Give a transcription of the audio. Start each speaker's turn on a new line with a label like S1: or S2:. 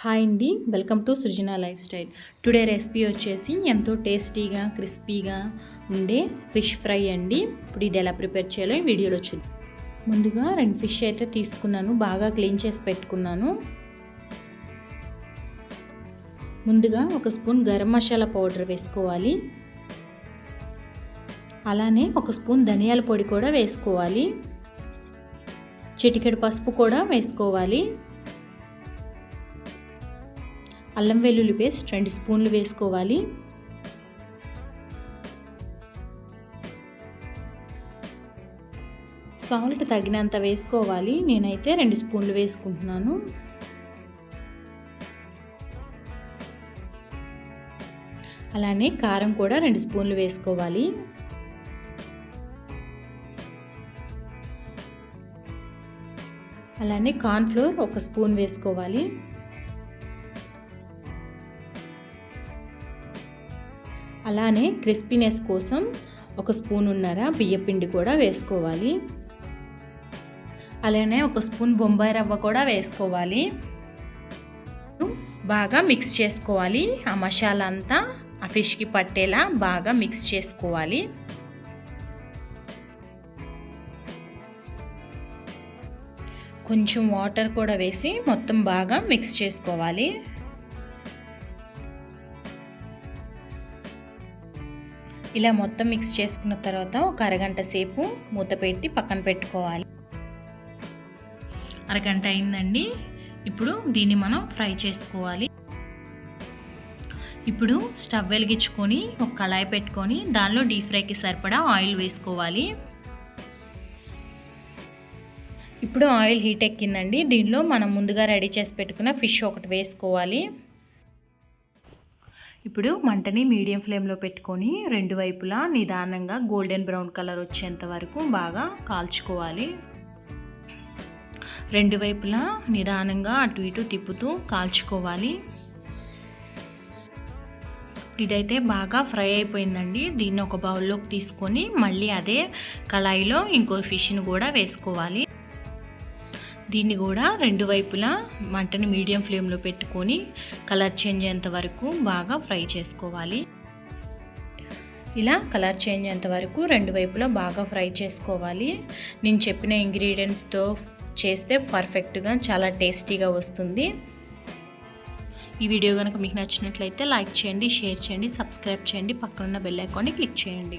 S1: Hi అండి welcome to Srujana lifestyle. Today recipe వచ్చేసి ఎంతో టేస్టీగా క్రిస్పీగా ఉండే ఫిష్ ఫ్రై అండి. ఇప్పుడు ఇది ఎలా ప్రిపేర్ చేయాలో ఈ వీడియోలో చూద్దాం. ముందుగా రెండు ఫిష్ అయితే తీసుకున్నాను బాగా క్లీన్ చేసి పెట్టుకున్నాను. ముందుగా ఒక స్పూన్ గరం మసాలా పౌడర్ వేసుకోవాలి. అలానే ఒక స్పూన్ ధనియాల పొడి కూడా వేసుకోవాలి. చిటికెడు పసుపు కూడా వేసుకోవాలి. అల్లం వెల్లుల్లి పేస్ట్ రెండు స్పూన్లు వేసుకోవాలి. సాల్ట్ తగినంత వేసుకోవాలి. నేనైతే రెండు స్పూన్లు వేసుకుంటున్నాను. అలానే కారం కూడా రెండు స్పూన్లు వేసుకోవాలి. అలానే కార్న్ఫ్లోర్ ఒక స్పూన్ వేసుకోవాలి. అలానే క్రిస్పీనెస్ కోసం ఒక స్పూన్ ఉన్నర బియ్యపిండి కూడా వేసుకోవాలి. అలానే ఒక స్పూన్ బొంబాయి రవ్వ కూడా వేసుకోవాలి. బాగా మిక్స్ చేసుకోవాలి. ఆ మసాలా అంతా ఆ ఫిష్కి పట్టేలా బాగా మిక్స్ చేసుకోవాలి. కొంచెం వాటర్ కూడా వేసి మొత్తం బాగా మిక్స్ చేసుకోవాలి. ఇలా మొత్తం మిక్స్ చేసుకున్న తర్వాత ఒక అరగంట సేపు మూత పెట్టి పక్కన పెట్టుకోవాలి. అరగంట అయిందండి. ఇప్పుడు దీన్ని మనం ఫ్రై చేసుకోవాలి. ఇప్పుడు స్టవ్ వెలిగించుకొని ఒక కళాయి పెట్టుకొని దానిలో డీప్ ఫ్రైకి సరిపడా ఆయిల్ వేసుకోవాలి. ఇప్పుడు ఆయిల్ హీట్ ఎక్కిందండి. దీనిలో మనం ముందుగా రెడీ చేసి పెట్టుకున్న ఫిష్ ఒకటి వేసుకోవాలి. ఇప్పుడు మంటని మీడియం ఫ్లేమ్లో పెట్టుకొని రెండు వైపులా నిదానంగా గోల్డెన్ బ్రౌన్ కలర్ వచ్చేంత వరకు బాగా కాల్చుకోవాలి. రెండు వైపులా నిదానంగా అటు ఇటు తిప్పుతూ కాల్చుకోవాలి. ఇదైతే బాగా ఫ్రై అయిపోయిందండి. దీన్ని ఒక బౌల్లోకి తీసుకొని మళ్ళీ అదే కళాయిలో ఇంకో ఫిష్ని కూడా వేసుకోవాలి. దీన్ని కూడా రెండు వైపులా మంటని మీడియం ఫ్లేమ్లో పెట్టుకొని కలర్ చేంజ్ అయ్యేంత వరకు బాగా ఫ్రై చేసుకోవాలి. ఇలా కలర్ చేంజ్ అయ్యేంత వరకు రెండు వైపులా బాగా ఫ్రై చేసుకోవాలి. నేను చెప్పిన ఇంగ్రీడియంట్స్తో చేస్తే పర్ఫెక్ట్గా చాలా టేస్టీగా వస్తుంది. ఈ వీడియో కనుక మీకు నచ్చినట్లయితే లైక్ చేయండి షేర్ చేయండి సబ్స్క్రైబ్ చేయండి పక్కనున్న బెల్ ఐకాన్ని క్లిక్ చేయండి.